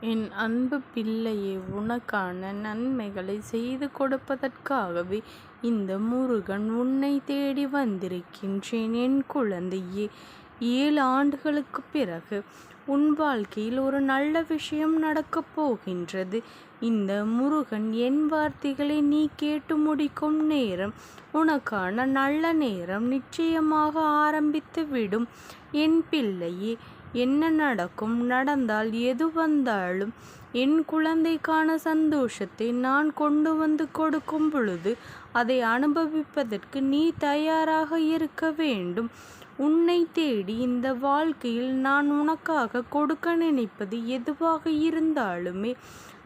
என் அன்பு பிள்ளையே உனக்கான நன்மைகளை செய்து கொடுப்பதற்காகவே இந்த முருகன் உன்னை தேடி வந்திருக்கின்றேன் என் குழந்தையே. ஏழு ஆண்டுகளுக்குப் பிறகு உன் வாழ்க்கையில் ஒரு நல்ல விஷயம் நடக்கப் போகின்றது. இந்த முருகன் என் வார்த்தைகளை நீ கேட்டு முடிக்கும் நேரம் உனக்கான நல்ல நேரம் நிச்சயமாக ஆரம்பித்து விடும் என் பிள்ளையே என்ன நடக்கும் நடந்தால் எது வந்தாலும் என் குழந்தைக்கான சந்தோஷத்தை நான் கொண்டு வந்து கொடுக்கும் பொழுது அதை அனுபவிப்பதற்கு நீ தயாராக இருக்க வேண்டும். உன்னை தேடி இந்த வாழ்க்கையில் நான் உனக்காக கொடுக்க நினைப்பது எதுவாக இருந்தாலுமே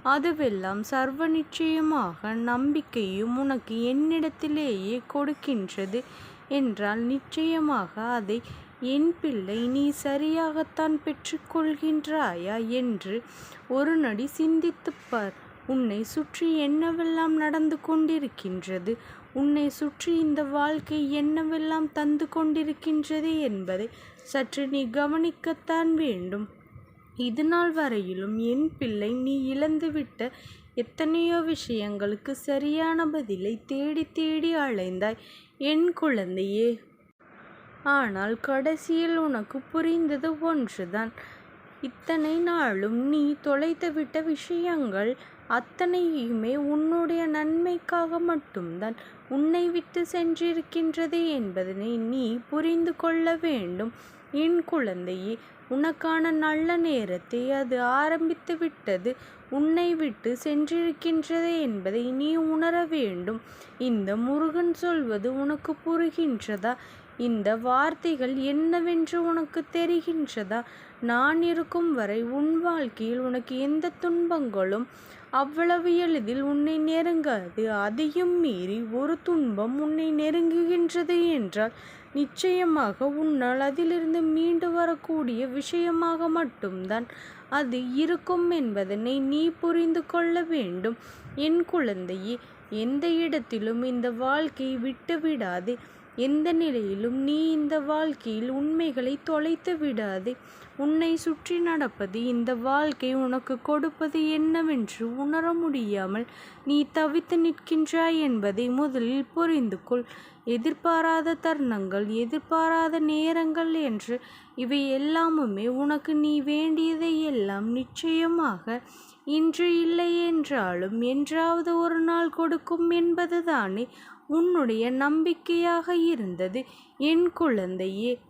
அதுவெல்லாம் சர்வ நிச்சயமாக நம்பிக்கையும் உனக்கு என்னிடத்திலேயே கொடுக்கின்றது என்றால் நிச்சயமாக அதை என் பிள்ளை நீ சரியாகத்தான் பெற்றுக்கொள்கின்றாயா என்று ஒரு நடி சிந்தித்துப் பார். உன்னை சுற்றி என்னவெல்லாம் நடந்து கொண்டிருக்கின்றது? உன்னை சுற்றி இந்த வாழ்க்கை என்னவெல்லாம் தந்து கொண்டிருக்கின்றது என்பதை சற்று நீ கவனிக்கத்தான் வேண்டும். இது நாள் வரையிலும் என் பிள்ளை நீ இழந்துவிட்ட எத்தனையோ விஷயங்களுக்கு சரியான பதிலை தேடி தேடி அலைந்தாய். என் குழந்தையே ஆனால் கடைசியில் உனக்கு புரிந்தது ஒன்றுதான். இத்தனை நாளும் நீ தொலைத்துவிட்ட விஷயங்கள் அத்தனையுமே உன்னுடைய நன்மைக்காக மட்டும்தான். உன்னை விட்டு சென்றிருக்கின்றது என்பதனை நீ புரிந்து கொள்ள வேண்டும். என் குழந்தையே உனக்கான நல்ல நேரத்தை அது ஆரம்பித்து விட்டது. உன்னை விட்டு சென்றிருக்கின்றது என்பதை நீ உணர வேண்டும். இந்த முருகன் சொல்வது உனக்கு புரிகின்றதா? இந்த வார்த்தைகள் என்னவென்று உனக்கு தெரிகின்றதா? நான் இருக்கும் வரை உன் வாழ்க்கையில் உனக்கு எந்த துன்பங்களும் அவ்வளவு எளிதில் உன்னை நெருங்காது. அதையும் மீறி ஒரு துன்பம் உன்னை நெருங்குகின்றது என்றால் நிச்சயமாக உன்னால் அதிலிருந்து மீண்டு வரக்கூடிய விஷயமாக மட்டும்தான் அது இருக்கும் என்பதனை நீ புரிந்து கொள்ள வேண்டும். என் குழந்தையே எந்த இடத்திலும் இந்த வாழ்க்கையை விட்டுவிடாதே. எந்த நிலையிலும் நீ இந்த வாழ்க்கையில் உண்மைகளை தொலைத்து விடாதே. உன்னை சுற்றி நடப்பது இந்த வாழ்க்கை உனக்கு கொடுப்பது என்னவென்று உணர முடியாமல் நீ தவித்து நிற்கின்றாய் என்பதை முதலில் புரிந்து கொள். எதிர்பாராத தருணங்கள் எதிர்பாராத நேரங்கள் என்று இவை எல்லாமுமே உனக்கு நீ வேண்டியதை எல்லாம் நிச்சயமாக இன்று இல்லை என்றாலும் என்றாவது ஒரு நாள் கொடுக்கும் என்பதுதானே உன்னுடைய நம்பிக்கையாக இருந்தது என் குழந்தையே.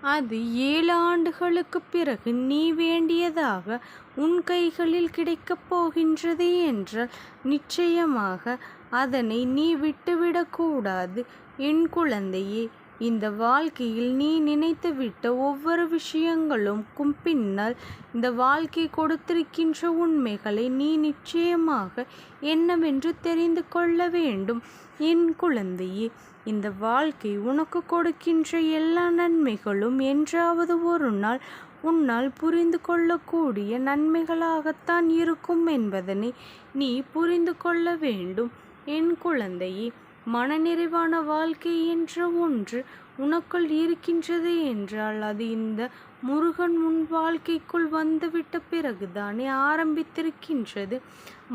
அது ஏழு ஆண்டுகளுக்கு பிறகு நீ வேண்டியதாக உன் கைகளில் கிடைக்கப் போகின்றது என்றால் நிச்சயமாக அதனை நீ விட்டுவிடக்கூடாது என் குழந்தையே. இந்த வாழ்க்கையில் நீ நினைத்துவிட்ட ஒவ்வொரு விஷயங்களுக்கும் பின்னால் இந்த வாழ்க்கை கொடுத்திருக்கின்ற உண்மைகளை நீ நிச்சயமாக என்னவென்று தெரிந்து கொள்ள வேண்டும். என் குழந்தையே இந்த வாழ்க்கை உனக்கு கொடுக்கின்ற எல்லா நன்மைகளும் என்றாவது ஒரு நாள் உன்னால் புரிந்து கொள்ளக்கூடிய நன்மைகளாகத்தான் இருக்கும் என்பதனை நீ புரிந்து கொள்ள வேண்டும். என் குழந்தையே மனநிறைவான வாழ்க்கை என்ற ஒன்று உனக்குள் இருக்கின்றது என்றால் அது இந்த முருகன் உன் வாழ்க்கைக்குள் வந்துவிட்ட பிறகுதானே ஆரம்பித்திருக்கின்றது.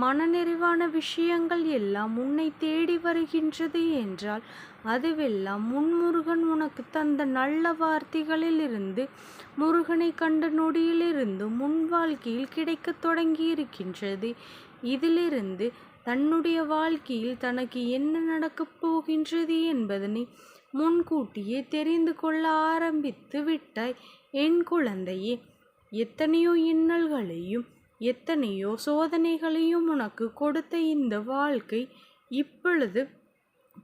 மனநிறைவான விஷயங்கள் எல்லாம் உன்னை தேடி வருகின்றது என்றால் அதுவெல்லாம் முன்முருகன் உனக்கு தந்த நல்ல வார்த்தைகளிலிருந்து முருகனை கண்ட நொடியிலிருந்து முன் வாழ்க்கையில் கிடைக்கத் தொடங்கி இருக்கின்றது இதிலிருந்து தன்னுடைய வாழ்க்கையில் தனக்கு என்ன நடக்கப் போகின்றது என்பதனை முன்கூட்டியே தெரிந்து கொள்ள ஆரம்பித்து விட்டாய். என் குழந்தையே எத்தனையோ இன்னல்களையும் எத்தனையோ சோதனைகளையும் உனக்கு கொடுத்த இந்த வாழ்க்கை இப்பொழுது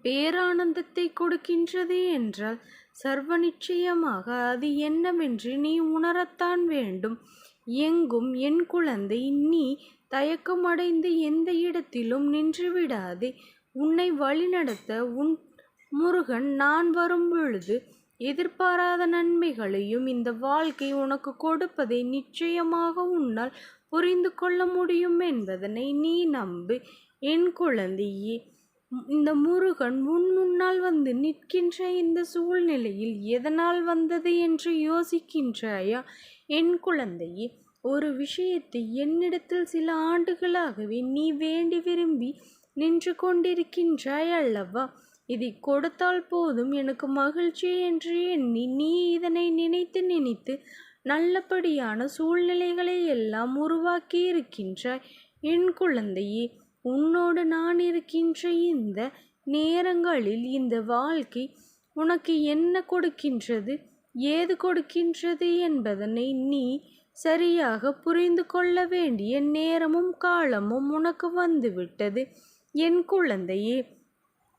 பேரானந்தத்தை கொடுக்கின்றது என்றால் சர்வ நிச்சயமாக அது என்னவென்று நீ உணரத்தான் வேண்டும். எங்கும் என் குழந்தை நீ தயக்கமடைந்து எந்த இடத்திலும் நின்றுவிடாதே. உன்னை வழிநடத்த உன் முருகன் நான் வரும் பொழுது எதிர்பாராத நன்மைகளையும் இந்த வாழ்க்கை உனக்கு கொடுப்பதை நிச்சயமாக உன்னால் புரிந்து கொள்ள முடியும் என்பதனை நீ நம்பு. என் குழந்தையே இந்த முருகன் உன் முன்னால் வந்து நிற்கின்ற இந்த சூழ்நிலையில் எதனால் வந்தது என்று யோசிக்கின்றாயா? என் குழந்தையே ஒரு விஷயத்தை என்னிடத்தில் சில ஆண்டுகளாகவே நீ வேண்டி விரும்பி நின்று கொண்டிருக்கின்றாய் அல்லவா? இதை கொடுத்தால் போதும். எனக்கு மகிழ்ச்சி என்று எண்ணி நீ இதனை நினைத்து நினைத்து நல்லபடியான சூழ்நிலைகளை எல்லாம் உருவாக்கி இருக்கின்றாய் என் குழந்தையே உன்னோடு நான் இருக்கின்ற இந்த நேரங்களில் இந்த வாழ்க்கை உனக்கு என்ன கொடுக்கின்றது? ஏது கொடுக்கின்றது என்பதனை நீ சரியாக புரிந்து கொள்ள வேண்டிய நேரமும் காலமும் உனக்கு வந்துவிட்டது. என் குழந்தையே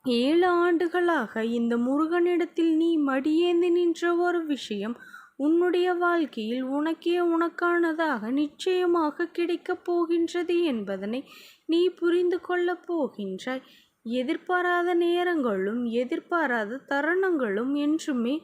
ஏழு ஆண்டுகளாக இந்த முருகனிடத்தில் நீ மடியேந்து நின்ற ஒரு விஷயம் உன்னுடைய வாழ்க்கையில் உனக்கே உனக்கானதாக நிச்சயமாக கிடைக்கப் போகின்றது என்பதனை நீ புரிந்து கொள்ளப் போகின்றாய். எதிர்பாராத நேரங்களும் எதிர்பாராத தருணங்களும் என்றுமே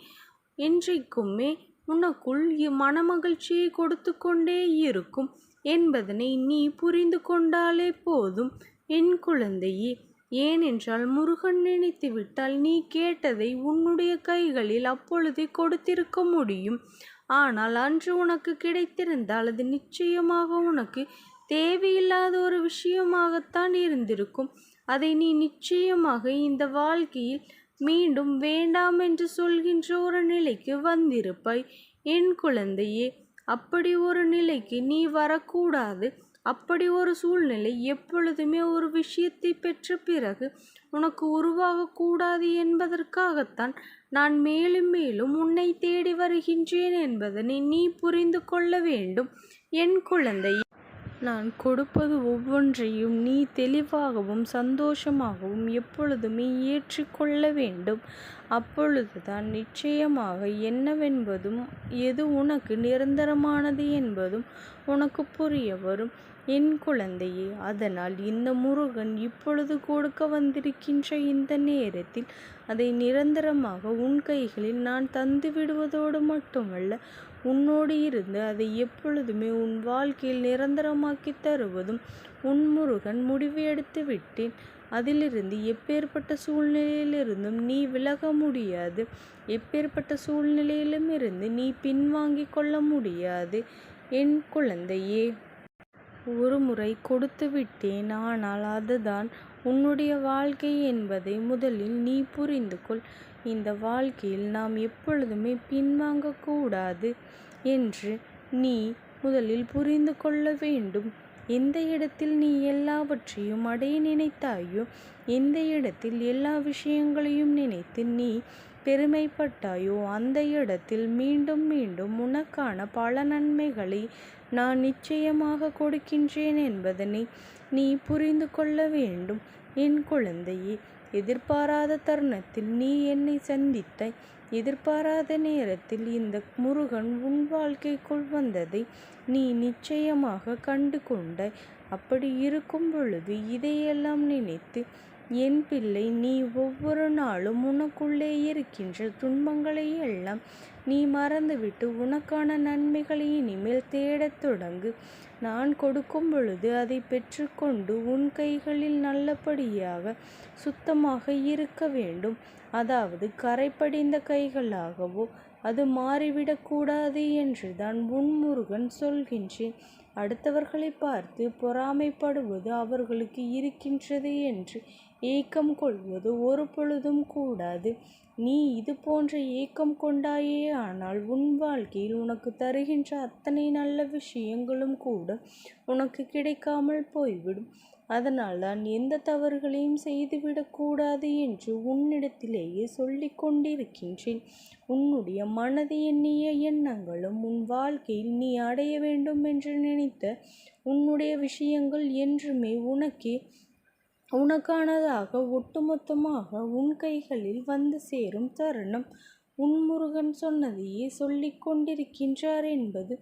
என்றைக்குமே உனக்குள் மனமகிழ்ச்சியை கொடுத்து கொண்டே இருக்கும் என்பதனை நீ புரிந்து கொண்டாலே போதும். என் குழந்தையே ஏனென்றால் முருகன் நினைத்து விட்டால் நீ கேட்டதை உன்னுடைய கைகளில் அப்பொழுதே கொடுத்திருக்க முடியும். ஆனால் அன்று உனக்கு கிடைத்திருந்தால் அது நிச்சயமாக உனக்கு தேவையில்லாத ஒரு விஷயமாகத்தான் இருந்திருக்கும். அதை நீ நிச்சயமாக இந்த வாழ்க்கையில் மீண்டும் வேண்டாம் என்று சொல்கின்ற ஒரு நிலைக்கு வந்திருப்பாய். என் குழந்தையே அப்படி ஒரு நிலைக்கு நீ வரக்கூடாது. அப்படி ஒரு சூழ்நிலை எப்பொழுதுமே ஒரு விஷயத்தை பெற்ற பிறகு உனக்கு உருவாகக்கூடாது என்பதற்காகத்தான் நான் மேலும் மேலும் உன்னை தேடி வருகின்றேன் என்பதனை நீ புரிந்து கொள்ள வேண்டும். என் குழந்தை நான் கொடுப்பது ஒவ்வொன்றையும் நீ தெளிவாகவும் சந்தோஷமாகவும் எப்பொழுதுமே ஏற்றுக்கொள்ள வேண்டும். அப்பொழுதுதான் நிச்சயமாக என்னவென்பதும் எது உனக்கு நிரந்தரமானது என்பதும் உனக்கு புரிய வரும். என் குழந்தையே அதனால் இந்த முருகன் இப்பொழுது கொடுக்க வந்திருக்கின்ற இந்த நேரத்தில் அதை நிரந்தரமாக உன் கைகளில் நான் தந்து விடுவதோடு மட்டுமல்ல உன்னோடு இருந்து அதை எப்பொழுதுமே உன் வாழ்க்கையில் நிரந்தரமாக்கி தருவதும் உன் முருகன் முடிவு எடுத்து விட்டேன். அதிலிருந்து எப்பேற்பட்ட சூழ்நிலையிலிருந்தும் நீ விலக முடியாது. எப்பேற்பட்ட சூழ்நிலையிலும் இருந்து நீ பின்வாங்கிக் கொள்ள முடியாது. என் குழந்தையே ஒரு முறை கொடுத்து விட்டேன் ஆனால் அதுதான் உன்னுடைய வாழ்க்கை என்பதை முதலில் நீ புரிந்து கொள். இந்த வாழ்க்கையில் நாம் எப்பொழுதுமே பின்வாங்கக்கூடாது என்று நீ முதலில் புரிந்து கொள்ள வேண்டும். எந்த இடத்தில் நீ எல்லாவற்றையும் அடைய நினைத்தாயோ எந்த இடத்தில் எல்லா விஷயங்களையும் நினைத்து நீ பெருமைப்பட்டாயோ? அந்த இடத்தில் மீண்டும் மீண்டும் உனக்கான பல நன்மைகளை நான் நிச்சயமாக கொடுக்கின்றேன் என்பதனை நீ புரிந்து கொள்ள வேண்டும். என் குழந்தையே எதிர்பாராத தருணத்தில் நீ என்னை சந்தித்தாய் எதிர்பாராத நேரத்தில் இந்த முருகன் உன் வாழ்க்கைக்குள் வந்ததை நீ நிச்சயமாக கண்டு கொண்டாய் அப்படி இருக்கும் பொழுது இதையெல்லாம் நினைத்து என் பிள்ளை நீ ஒவ்வொரு நாளும் உனக்குள்ளே இருக்கின்ற துன்பங்களை எல்லாம் நீ மறந்துவிட்டு உனக்கான நன்மைகளை இனிமேல் தேடத் தொடங்கு. நான் கொடுக்கும் பொழுது அதை பெற்றுக்கொண்டு உன் கைகளில் நல்லபடியாக சுத்தமாக இருக்க வேண்டும். அதாவது கரைப்படிந்த கைகளாகவோ அது மாறிவிடக்கூடாது என்று தான் உன்முருகன் சொல்கின்றேன். அடுத்தவர்களை பார்த்து பொறாமைப்படுவது அவர்களுக்கு இருக்கின்றது என்று ஏக்கம் கொள்வது ஒரு பொழுதும் கூடாது. நீ இது போன்ற ஏக்கம் கொண்டாயே ஆனால் உன் வாழ்க்கையில் உனக்கு தருகின்ற அத்தனை நல்ல விஷயங்களும் கூட உனக்கு கிடைக்காமல் போய்விடும். அதனால் தான் எந்த தவறுகளையும் செய்துவிடக்கூடாது என்று உன்னிடத்திலேயே சொல்லிக் கொண்டிருக்கின்றேன். உன்னுடைய மனது எண்ணிய எண்ணங்களும் உன் வாழ்க்கையில் நீ அடைய வேண்டும் என்று நினைத்த உன்னுடைய விஷயங்கள் என்றுமே உனக்கே உனக்கானதாக ஒட்டுமொத்தமாக உன் கைகளில் வந்து சேரும் தருணம். உன் முருகன் சொன்னதையே சொல்லிக் கொண்டிருக்கின்றார் என்பது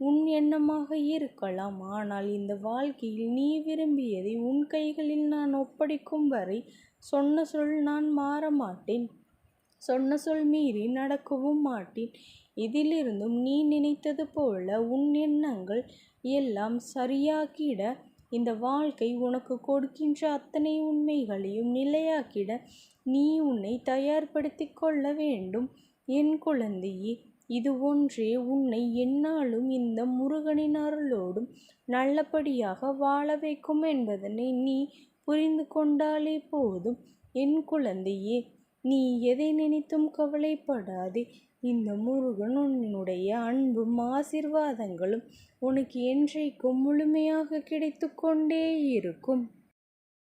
உன் எண்ணமாக இருக்கலாம். ஆனால் இந்த வாழ்க்கையில் நீ விரும்பியதை உன் கைகளில் நான் ஒப்படைக்கும் வரை சொன்ன சொல் நான் மாற மாட்டேன். சொன்ன சொல் மீறி நடக்கவும் மாட்டேன். இதிலிருந்தும் நீ நினைத்தது போல உன் எண்ணங்கள் எல்லாம் சரியாக்கிட இந்த வாழ்க்கை உனக்கு கொடுக்கின்ற அத்தனை உண்மைகளையும் நிலையாக்கிட நீ உன்னை தயார்படுத்தி கொள்ள வேண்டும். என் குழந்தையே இது ஒன்றே உன்னை எந்நாளும் இந்த முருகனின் அருளோடும் நல்லபடியாக வாழ வைக்கும் என்பதனை நீ புரிந்து கொண்டாலே போதும். என் குழந்தையே நீ எதை நினைத்தும் கவலைப்படாதே. இந்த முருகன் உன்னுடைய அன்பும் ஆசிர்வாதங்களும் உனக்கு என்றைக்கும் முழுமையாக கிடைத்து கொண்டே இருக்கும்.